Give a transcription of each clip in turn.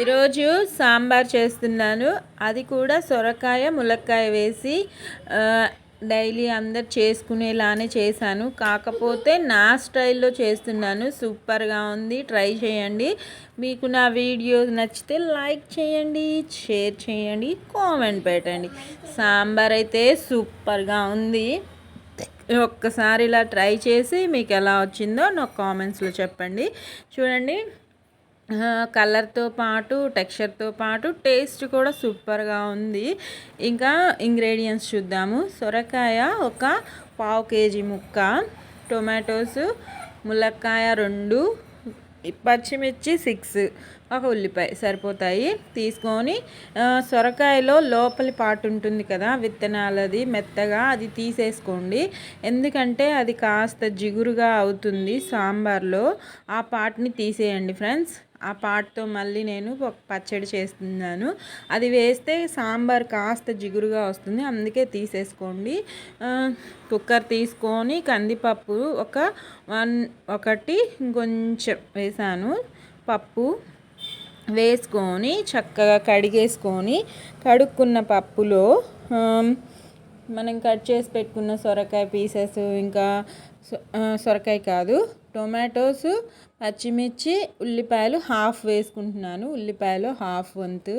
ఈరోజు సాంబార్ చేస్తున్నాను. అది కూడా సొరకాయ ములక్కాయ వేసి డైలీ అందరు చేసుకునేలానే చేశాను. కాకపోతే నా స్టైల్లో చేస్తున్నాను. సూపర్గా ఉంది. ట్రై చేయండి. మీకు నా వీడియో నచ్చితే లైక్ చేయండి షేర్ చేయండి కామెంట్ పెట్టండి. సాంబార్ అయితే సూపర్గా ఉంది. ఒక్కసారి ఇలా ట్రై చేసి మీకు ఎలా వచ్చిందో నాకు కామెంట్స్లో చెప్పండి. చూడండి. కలర్తో పాటు టెక్స్చర్తో పాటు టేస్ట్ కూడా సూపర్గా ఉంది. ఇంకా ఇంగ్రీడియంట్స్ చూద్దాము. సొరకాయ ఒక పావు కేజీ ముక్క టొమాటోస్ ములక్కాయ రెండు పచ్చిమిర్చి సిక్స్. ఒక ఉల్లిపాయ సరిపోతాయి. తీసుకొని సొరకాయలో లోపలి పాటు ఉంటుంది కదా విత్తనాలది మెత్తగా అది తీసేసుకోండి. ఎందుకంటే అది కాస్త జిగురుగా అవుతుంది సాంబార్లో. ఆ పార్ట్ని తీసేయండి ఫ్రెండ్స్. ఆ పాటతో మళ్ళీ నేను ఒక పచ్చడి చేస్తున్నాను. అది వేస్తే సాంబార్ కాస్త జిగురుగా వస్తుంది. అందుకే తీసేసుకోండి. కుక్కర్ తీసుకొని కందిపప్పు ఒక వన్ ఒకటి ఇంకొంచెం వేసాను. పప్పు వేసుకొని చక్కగా కడిగేసుకొని కడుక్కున్న పప్పులో మనం కట్ చేసి పెట్టుకున్న సొరకాయ పీసెస్ ఇంకా సొరకాయ కాదు టొమాటోస్ పచ్చిమిర్చి ఉల్లిపాయలు హాఫ్ వేసుకుంటున్నాను. ఉల్లిపాయలు హాఫ్ వంతు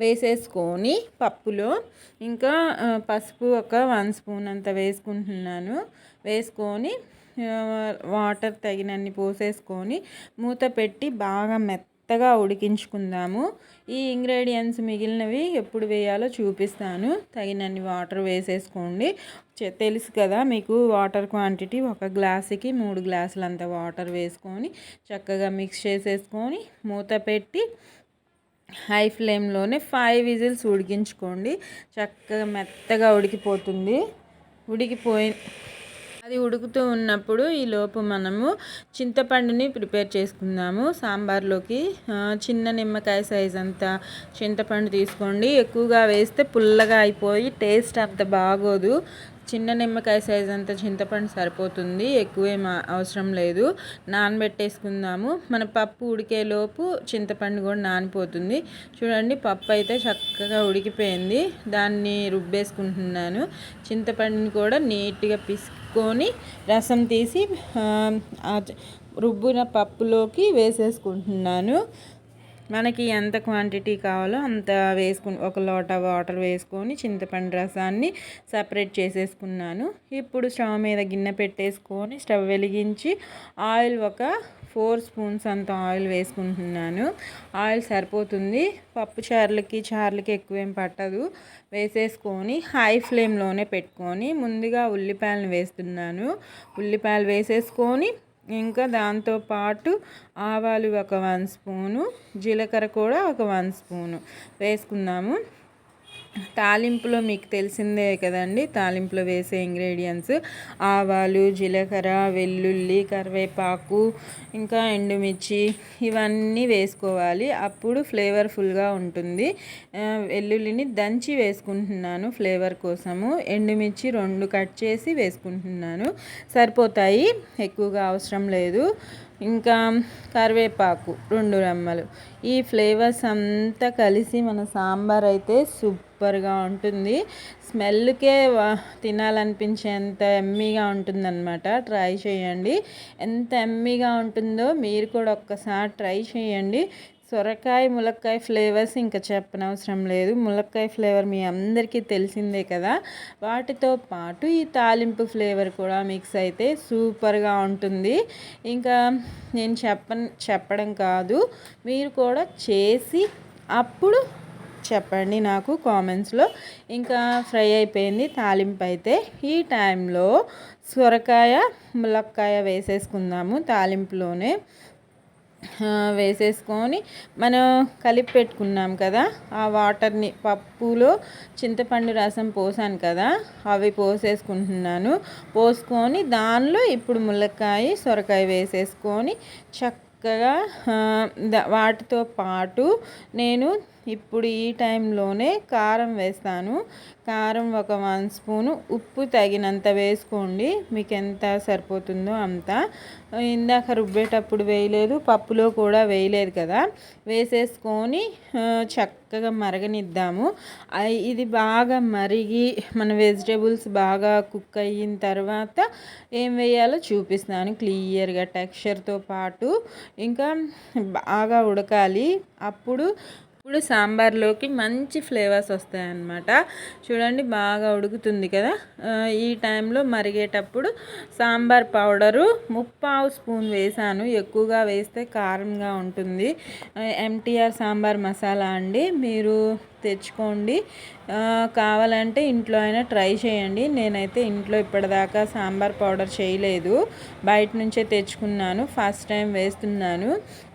వేసేసుకొని పప్పులో ఇంకా పసుపు ఒక వన్ స్పూన్ అంత వేసుకుంటున్నాను. వేసుకొని వాటర్ తగినన్ని పోసేసుకొని మూత పెట్టి బాగా మెత్త మెత్తగా ఉడికించుకుందాము. ఈ ఇంగ్రీడియంట్స్ మిగిలినవి ఎప్పుడు వేయాలో చూపిస్తాను. తగినన్ని వాటర్ వేసేసుకోండి. తెలుసు కదా మీకు వాటర్ క్వాంటిటీ. ఒక గ్లాసుకి మూడు గ్లాసులంత వాటర్ వేసుకొని చక్కగా మిక్స్ చేసేసుకొని మూత పెట్టి హై ఫ్లేమ్లోనే ఫైవ్ విజిల్స్ ఉడికించుకోండి. చక్కగా మెత్తగా ఉడికిపోతుంది. ఉడికిపోయి అది ఉడుకుతూ ఉన్నప్పుడు ఈ లోపు మనము చింతపండుని ప్రిపేర్ చేసుకుందాము. సాంబార్లోకి చిన్న నిమ్మకాయ సైజ్ అంత చింతపండు తీసుకోండి. ఎక్కువగా వేస్తే పుల్లగా అయిపోయి టేస్ట్ అంత బాగోదు. చిన్న నిమ్మకాయ సైజ్ అంత చింతపండు సరిపోతుంది. ఎక్కువేం అవసరం లేదు. నానబెట్టేసుకుందాము. మన పప్పు ఉడికేలోపు చింతపండు కూడా నానిపోతుంది. చూడండి పప్పు అయితే చక్కగా ఉడికిపోయింది. దాన్ని రుబ్బేసుకుంటున్నాను. చింతపండుని కూడా నీట్గా పిసుకొని రసం తీసి రుబ్బున పప్పులోకి వేసేసుకుంటున్నాను. మనకి ఎంత క్వాంటిటీ కావాలో అంత వేసుకుని ఒక లోట వాటర్ వేసుకొని చింతపండు రసాన్ని సపరేట్ చేసేసుకున్నాను. ఇప్పుడు స్టవ్ మీద గిన్నె పెట్టేసుకొని స్టవ్ వెలిగించి ఆయిల్ ఒక ఫోర్ స్పూన్స్ అంత ఆయిల్ వేసుకుంటున్నాను. ఆయిల్ సరిపోతుంది. పప్పు చారులకి చారులకి ఎక్కువేం పట్టదు. వేసేసుకొని హై ఫ్లేమ్లోనే పెట్టుకొని ముందుగా ఉల్లిపాయలను వేస్తున్నాను. ఉల్లిపాయలు వేసేసుకొని ఇంకా దాంతోపాటు ఆవాలు ఒక వన్ స్పూను జీలకర్ర కూడా ఒక వన్ స్పూను వేసుకుందాము. తాలింపులో మీకు తెలిసిందే కదండి. తాలింపులో వేసే ఇంగ్రీడియంట్స్ ఆవాలు జీలకర్ర వెల్లుల్లి కరివేపాకు ఇంకా ఎండుమిర్చి ఇవన్నీ వేసుకోవాలి. అప్పుడు ఫ్లేవర్ఫుల్గా ఉంటుంది. వెల్లుల్లిని దంచి వేసుకుంటున్నాను ఫ్లేవర్ కోసము. ఎండుమిర్చి రెండు కట్ చేసి వేసుకుంటున్నాను. సరిపోతాయి. ఎక్కువగా అవసరం లేదు. ఇంకా కరివేపాకు రెండు రెమ్మలు. ఈ ఫ్లేవర్స్ అంతా కలిసి మన సాంబార్ అయితే సూపర్గా ఉంటుంది. స్మెల్కే తినాలనిపించేంత ఎమ్మీగా ఉంటుందన్నమాట. ట్రై చేయండి. ఎంత ఎమ్మీగా ఉంటుందో మీరు కూడా ఒక్కసారి ట్రై చేయండి. సొరకాయ ములక్కాయ ఫ్లేవర్స్ ఇంకా చెప్పనవసరం లేదు. ములక్కాయ ఫ్లేవర్ మీ అందరికీ తెలిసిందే కదా. వాటితో పాటు ఈ తాలింపు ఫ్లేవర్ కూడా మిక్స్ అయితే సూపర్గా ఉంటుంది. ఇంకా నేను చెప్ప చెప్పడం కాదు మీరు కూడా చేసి అప్పుడు చెప్పండి నాకు కామెంట్స్లో. ఇంకా ఫ్రై అయిపోయింది తాలింపు అయితే. ఈ టైంలో సొరకాయ ములక్కాయ వేసేసుకుందాము తాలింపులోనే. వేసేసుకొని మనం కలిపి పెట్టుకున్నాం కదా ఆ వాటర్ని పప్పులో చింతపండు రసం పోసాను కదా అవి పోసేసుకుంటున్నాను. పోసుకొని దానిలో ఇప్పుడు ములక్కాయ సొరకాయ వేసేసుకొని చక్కగా వాటితో పాటు నేను ఇప్పుడు ఈ టైంలోనే కారం వేస్తాను. కారం ఒక వన్ స్పూను ఉప్పు తగినంత వేసుకోండి. మీకు ఎంత సరిపోతుందో అంత. ఇందాక రుబ్బేటప్పుడు వేయలేదు పప్పులో కూడా వేయలేదు కదా. వేసేసుకొని చక్కగా మరగనిద్దాము. ఇది బాగా మరిగి మన వెజిటేబుల్స్ బాగా కుక్ అయిన తర్వాత ఏం వేయాలో చూపిస్తాను క్లియర్గా టెక్స్చర్తో పాటు. ఇంకా బాగా ఉడకాలి. అప్పుడు ఇప్పుడు సాంబార్లోకి మంచి ఫ్లేవర్స్ వస్తాయన్నమాట. చూడండి బాగా ఉడుకుతుంది కదా. ఈ టైంలో మరిగేటప్పుడు సాంబార్ పౌడరు ముప్పావు స్పూన్ వేసాను. ఎక్కువగా వేస్తే కారంగా ఉంటుంది. ఎంటీఆర్ సాంబార్ మసాలా అండి. మీరు తెచ్చుకోండి. కావాలంటే ఇంట్లో అయినా ట్రై చేయండి. నేనైతే ఇంట్లో ఇప్పటిదాకా సాంబార్ పౌడర్ చేయలేదు. బయట నుంచే తెచ్చుకున్నాను. ఫస్ట్ టైం వేస్తున్నాను.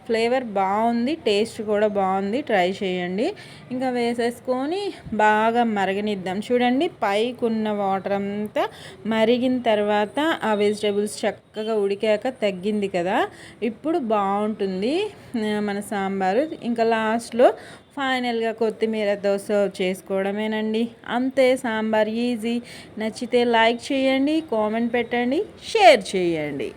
ఫ్లేవర్ బాగుంది టేస్ట్ కూడా బాగుంది. ట్రై చేయండి. ఇంకా వేసేసుకొని బాగా మరగనిద్దాం. చూడండి పైకి ఉన్న వాటర్ అంతా మరిగిన తర్వాత ఆ వెజిటేబుల్స్ చక్కగా ఉడికాక తగ్గింది కదా. ఇప్పుడు బాగుంటుంది మన సాంబారు. ఇంకా లాస్ట్లో ఫైనల్గా కొత్తిమీరతో సర్వ్ చేసుకోవడమేనండి. అంతే సాంబార్ ఈజీ. నచ్చితే లైక్ చేయండి కామెంట్ పెట్టండి షేర్ చేయండి.